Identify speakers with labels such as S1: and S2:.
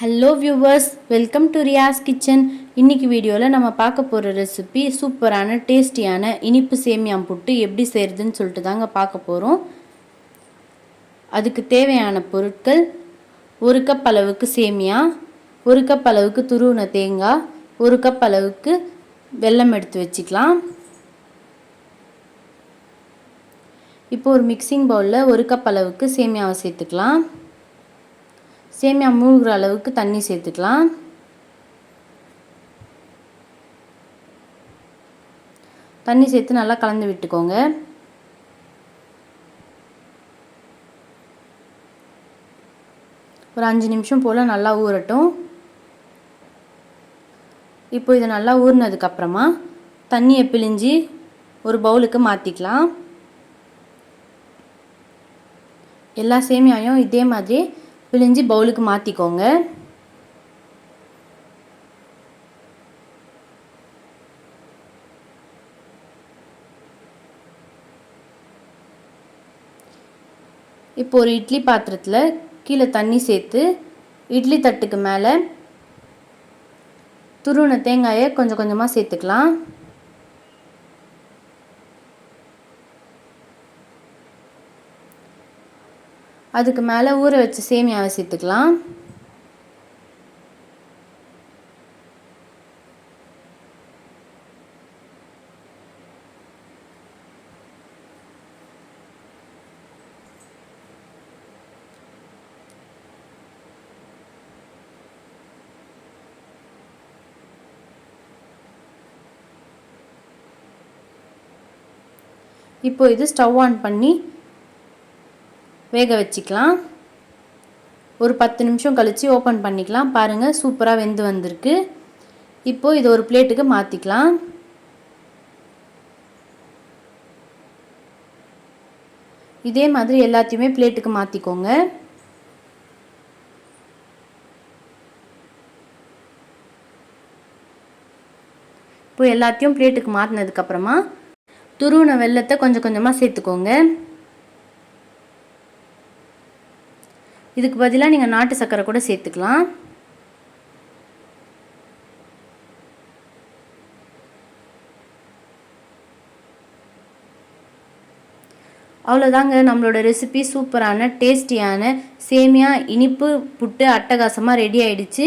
S1: Hello viewers welcome to Riyas kitchen இன்னைக்கு வீடியோவில் நம்ம பார்க்க போகிற ரெசிபி சூப்பரான டேஸ்டியான இனிப்பு சேமியாம் புட்டு எப்படி செய்கிறதுன்னு சொல்லிட்டு தாங்க பார்க்க போகிறோம் அதுக்கு தேவையான பொருட்கள் ஒரு கப் அளவுக்கு சேமியா ஒரு கப் அளவுக்கு துருவின தேங்காய் ஒரு கப் அளவுக்கு வெல்லம் எடுத்து வச்சுக்கலாம். இப்போ ஒரு மிக்சிங் பவுலில் ஒரு கப் அளவுக்கு சேமியாவை சேர்த்துக்கலாம். சேமியா மூழ்கிற அளவுக்கு தண்ணி சேர்த்துக்கலாம். தண்ணி சேர்த்து நல்லா கலந்து விட்டுக்கோங்க. ஒரு அஞ்சு நிமிஷம் போல் நல்லா ஊறட்டும். இப்போ இது நல்லா ஊறினதுக்கப்புறமா தண்ணியை பிழிஞ்சு ஒரு பவுலுக்கு மாற்றிக்கலாம் எல்லா சேமியாயும் இதே மாதிரி பிழிஞ்சு பவுலுக்கு மாற்றிக்கோங்க இப்போ ஒரு இட்லி பாத்திரத்தில் கீழே தண்ணி சேர்த்து இட்லி தட்டுக்கு மேலே துருவின தேங்காயை கொஞ்சம் கொஞ்சமாக சேர்த்துக்கலாம். அதுக்கு மேலே ஊற வச்ச சேமியாவை சேர்த்துக்கலாம். இப்போ இது ஸ்டவ் ஆன் பண்ணி வேக வச்சுக்கலாம். ஒரு பத்து நிமிஷம் கழித்து ஓப்பன் பண்ணிக்கலாம். பாருங்கள் சூப்பராக வெந்து வந்திருக்கு. இப்போது இதை ஒரு பிளேட்டுக்கு மாற்றிக்கலாம் இதே மாதிரி எல்லாத்தையுமே பிளேட்டுக்கு மாற்றிக்கோங்க இப்போ எல்லாத்தையும் பிளேட்டுக்கு மாற்றினதுக்கப்புறமா துருவின வெள்ளத்தை கொஞ்சம் கொஞ்சமாக சேர்த்துக்கோங்க. இதுக்கு பதிலாக நீங்கள் நாட்டு சர்க்கரை கூட சேர்த்துக்கலாம். அவ்வளோதாங்க நம்மளோட ரெசிபி சூப்பரான டேஸ்டியான சேமியா இனிப்பு புட்டு அட்டகாசமாக ரெடி ஆயிடுச்சு.